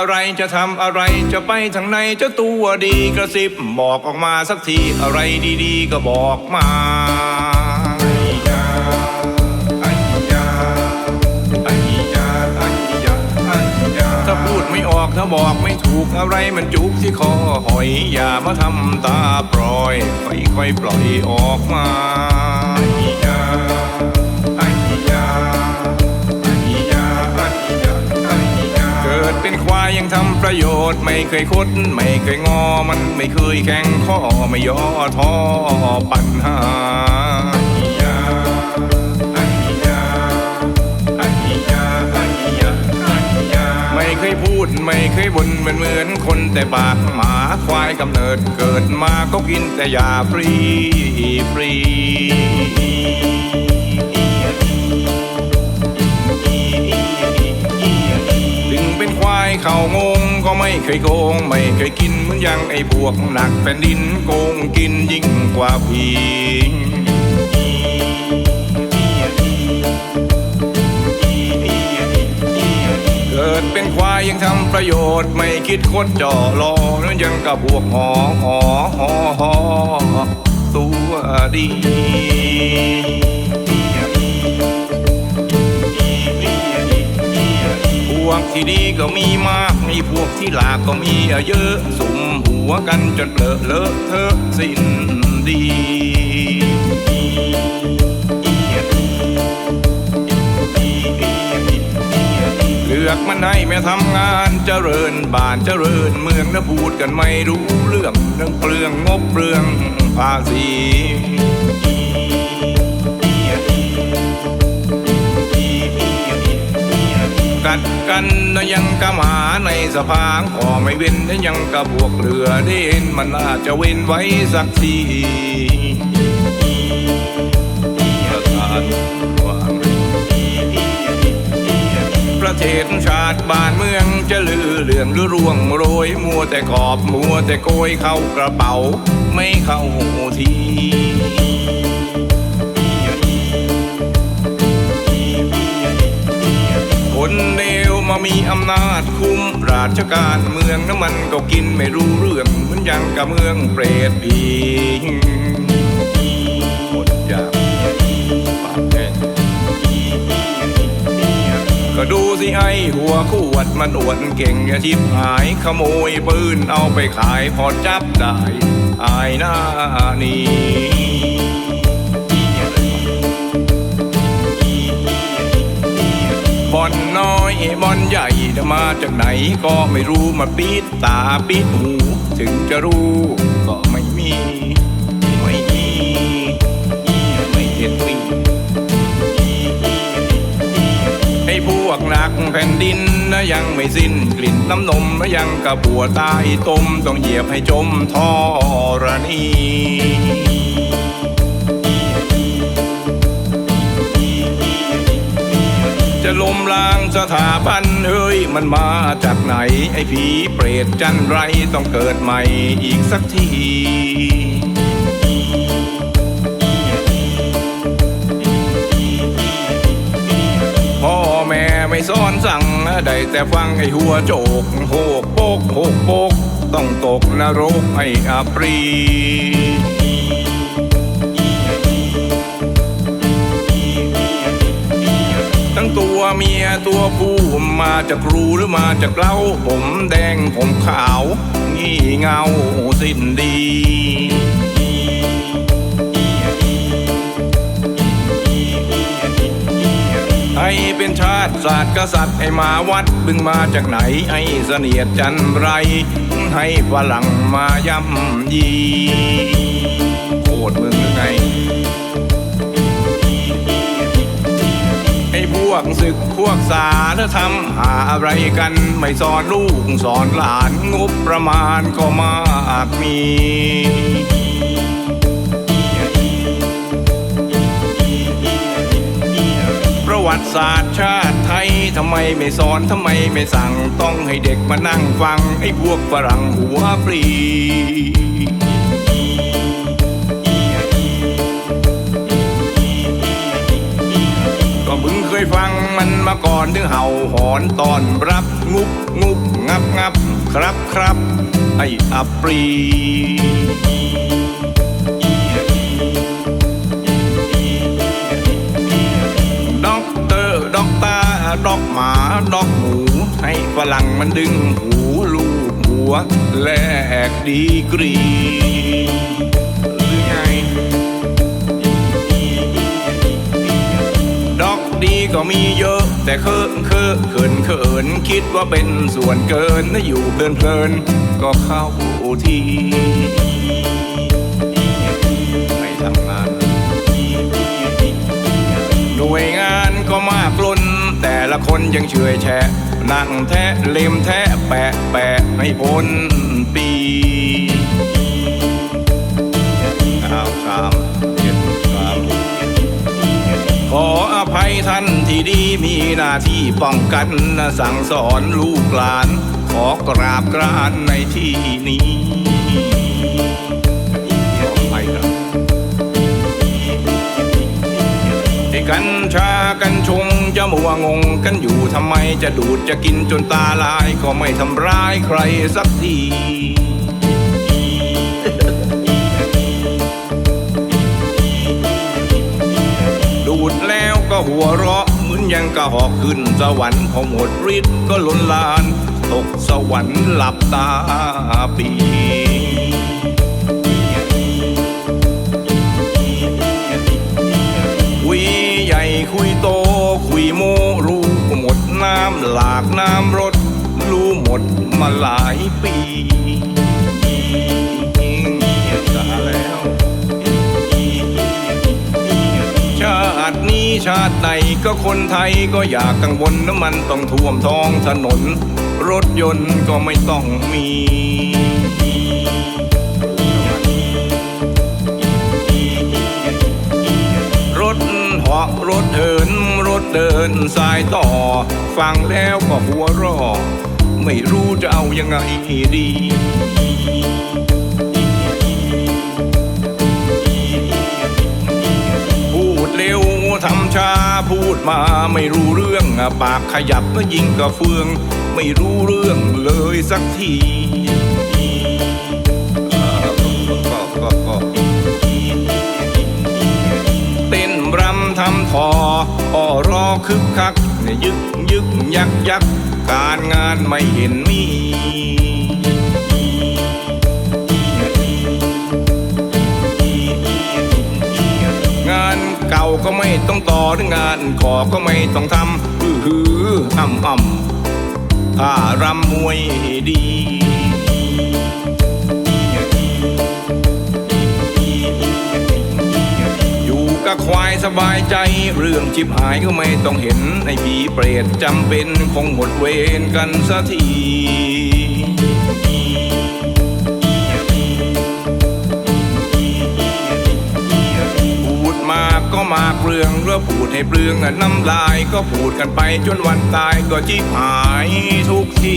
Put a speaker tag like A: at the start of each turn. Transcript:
A: อะไรจะทำอะไรจะไปทางไหนเจ้าตัวดีกระซิบบอกออกมาสักทีอะไรดีๆ ก็บอกมาไอยาไอยาไอยาไอยาไอยาถ้าพูดไม่ออกถ้าบอกไม่ถูกอะไรมันจุกที่คอหอยอย่ามาทำตาปล่อยค่อยๆปล่อยออกมา ยยังทำประโยชน์ไม่เคยคดไม่เคยงอมันไม่เคยแข่งข้อไม่ย่อท้อปัญหาไอ้ยาไอ้ยาไอ้ยาไอ้ยาไอ้ยาไม่เคยพูดไม่เคยบ่นเหมือนเหมือนคนแต่ปากหมาควายกำเนิดเกิดมาก็กินแต่ยาฟรีฟรี ไม่เคยโกง ไม่เคยกินเหมือนอย่างไอ้พวกหนักแผ่นดินโกงกินยิ่งกว่าผีเกิดเป็นควายยังทำประโยชน์ไม่คิดคดจ่อรอนั้นยังกับพวกหอหอหอหอตัวดี กที่ดีก็มีมาก มีพวกที่หลากก็มีเยอะ สุมหัวกันจนเลอะเลอะเทอะสิ้นดีเลือกมันให้แม่ทำงานเจริญบ้านเจริญเมืองนะพูดกันไม่รู้เรื่องเรื่องเปลืองงบเปลืองภาษี กัดกันนะยังกะหมาในสะพานก็ไม่เว้นนะยังกะพวกเรือเด่นมันน่าจะเว้นไว้สักทีประเทศชาติบ้านเมืองจะลือเลือนหรือร่วงโรย มัวแต่กอบมัวแต่โกยเข้ากระเป๋า ไม่เข้าที มามีอำนาจคุมราชการเมืองน้ำมันก็กินไม่รู้เรื่องเหมือนอย่างกับเมืองเปรตผีหมดอยากปากแห้งก็ดูสิไอหัวขวดมันอวดเก่งอาชิบหายขโมยปืนเอาไปขายพอจับได้อายหน้านี้ บ่อนน้อยบ่อนใหญ่จะมาจากไหนก็ไม่รู้มาปิดตาปิดหู ถึงจะรู้ก็ไม่มีไม่มีไม่เห็นมีไอ้พวกหนักแผ่นดินนะยังไม่สิ้นกลิ่นน้ำนมนะยังกระบัวตายต้มต้องเหยียบให้จมทอรณี จะล้มล้างสถาบันเฮ้ยมันมาจากไหน ไอ้ผีเปรตจันไรต้องเกิดใหม่อีกสักทีพ่อแม่ไม่สอนสั่งได้แต่ฟังไอ้หัวโจกโหกโปกโหกโปกต้องตกนรกให้อัปรี เมียตัวผู้มาจากครูหรือมาจากเล้าผมแดงผมขาว งี่เงาสิ้นดีให้เป็นชาติศาสตร์กษัตริย์ให้มาวัดบึงมาจากไหนให้เสนียดจันไร ให้ฝรั่งมาย่ำยี กศึกพวกสารธรรมหาอะไรกันไม่สอนลูกสอนหลานงบประมาณก็มากมีประวัติศาสตร์ชาติไทยทำไมไม่สอนทำไมไม่สั่งต้องให้เด็กมานั่งฟังไอ้พวกฝรั่งหัวปรี ยฟังฟังมันมาก่อนถึงเห่าหอนตอนรับงุบงุบงับงับครับครับไอ้อัปรีด็อกเตอร์ด็อกตาด็อกหมาด็อกหมู ให้ฝรั่งมันดึงหูลูบหัว แลกดีกรี ก็มีเยอะ แต่เคอะเคอะเขินเขินคิดว่าเป็นส่วนเกินถ้าอยู่เพลินเพลินก็เข้าทีไม่ทำงานหน่วยงานก็มากล้น แต่ละคนยังเฉยแฉะนั่งแทะเล็มแทะแปะแปะให้พ้นปี มีหน้าที่ป้องกันสั่งสอนลูกหลาน ขอกราบกรานในที่นี้กัญชากัญชงจะมัวงงกันอยู่ทำไมจะดูดจะกินจนตาลายก็ไม่ทำร้ายใครสักทีดูดแล้วก็หัวเราะ ยังกระหอกขึ้นสวรรค์พอหมดฤทธิ์ก็ล้นลาน ตกสวรรค์หลับตาปีคุยใหญ่คุยโตคุยโมรู้หมดน้ำหลากน้ำรถ รู้หมดมาหลายปี ชาติใดก็คนไทยก็อยากกังวลน้ำมันต้องท่วมท้องถนน รถยนต์ก็ไม่ต้องมีรถเหาะรถเหินรถเดินสายต่อ ฟังแล้วก็หัวรอ ไม่รู้จะเอายังไงดี ทำชาพูดมาไม่รู้เรื่องปากขยับก็ยิงกระเฟือง ไม่รู้เรื่องเลยสักทีเอ่อก็ก็ก็เต้นรำทำทออ้อรอคึกคักเนี่ยยึกยึกยักยักการงานไม่เห็นมี ต้องต่อหรืองงานขอก็ไม่ต้องทำฮือฮืออ่ำอ่ำถ้ารำมวยดีอยู่กับควายสบายใจเรื่องชิบหายก็ไม่ต้องเห็นไอ้ผีเปรตจำเป็นคงหมดเวรกันสักที ก็มาเปลืองเรื่องพูดให้เปลืองน้ำลาย ก็พูดกันไปจนวันตายก็จีบหายทุกที